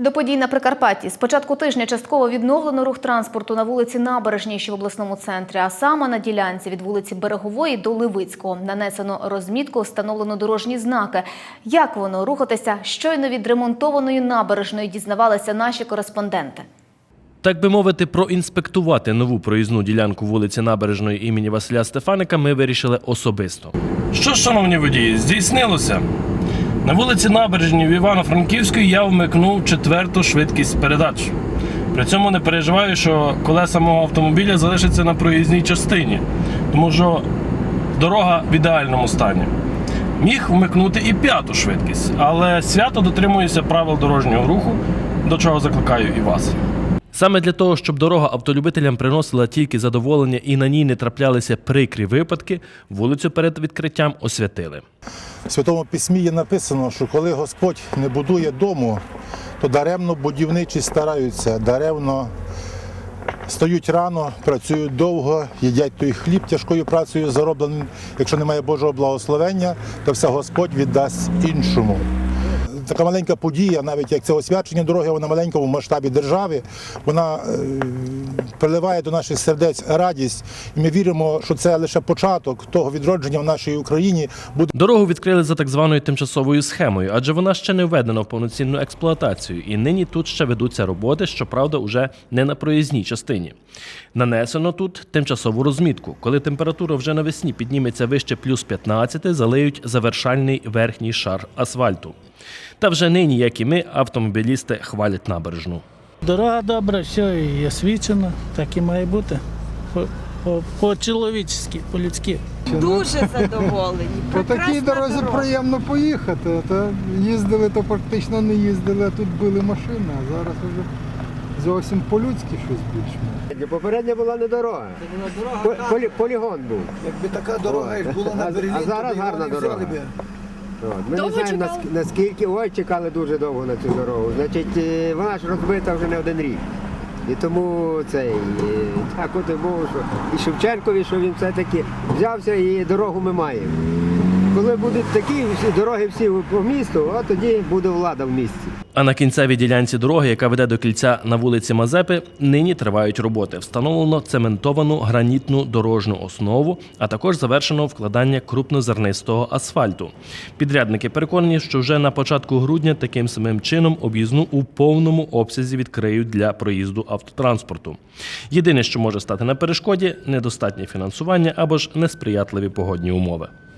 До подій на Прикарпатті з початку тижня частково відновлено рух транспорту на вулиці Набережній, що в обласному центрі, а саме на ділянці від вулиці Берегової до Левицького. Нанесено розмітку, встановлено дорожні знаки. Як воно рухатися щойно відремонтованою набережною дізнавалися наші кореспонденти. Так би мовити, проінспектувати нову проїзну ділянку вулиці Набережної імені Василя Стефаника ми вирішили особисто. Що, шановні водії, здійснилося? На вулиці Набережній в Івано-Франківській я вмикнув четверту швидкість передач. При цьому не переживаю, що колеса мого автомобіля залишаться на проїзній частині, тому що дорога в ідеальному стані. Міг вмикнути і п'яту швидкість, але свято дотримуюся правил дорожнього руху, до чого закликаю і вас. Саме для того, щоб дорога автолюбителям приносила тільки задоволення і на ній не траплялися прикрі випадки, вулицю перед відкриттям освятили. В Святому Письмі є написано, що коли Господь не будує дому, то даремно будівничі стараються, даремно стають рано, працюють довго, їдять той хліб тяжкою працею зароблений. Якщо немає Божого благословення, то все Господь віддасть іншому. Така маленька подія, навіть як це освячення дороги, вона маленька в масштабі держави, вона е, приливає до наших сердець радість, і ми віримо, що це лише початок того відродження в нашій Україні буде. Дорогу відкрили за так званою тимчасовою схемою, адже вона ще не введена в повноцінну експлуатацію, і нині тут ще ведуться роботи, щоправда, уже не на проїзній частині. Нанесено тут тимчасову розмітку. Коли температура вже навесні підніметься вище плюс 15, залиють завершальний верхній шар асфальту. Та вже нині, як і ми, автомобілісти хвалять набережну. Дорога добра, все і освічено, так і має бути. По- по- По-чоловічськи, по-людськи. Дуже задоволені. По такій дорозі дорога. приємно поїхати. То їздили, то практично не їздили, а тут були машини, а зараз вже зовсім по-людськи щось більш. Попередня була не дорога. По- полі- полігон був. Якби така дорога, як була на А- Берлін, а зараз гарна дорога. От. Ми не знаємо чекали? наскільки ой, чекали дуже довго на цю дорогу. Значить, е, вона ж розбита вже не один рік. І тому цей е, і Богу, що і Шевченкові, що він все-таки взявся і дорогу ми маємо. Коли будуть такі дороги всі по місту, от тоді буде влада в місті. А на кінцевій ділянці дороги, яка веде до кільця на вулиці Мазепи, нині тривають роботи. Встановлено цементовану гранітну дорожню основу, а також завершено вкладання крупнозернистого асфальту. Підрядники переконані, що вже на початку грудня таким самим чином об'їзну у повному обсязі відкриють для проїзду автотранспорту. Єдине, що може стати на перешкоді недостатнє фінансування або ж несприятливі погодні умови.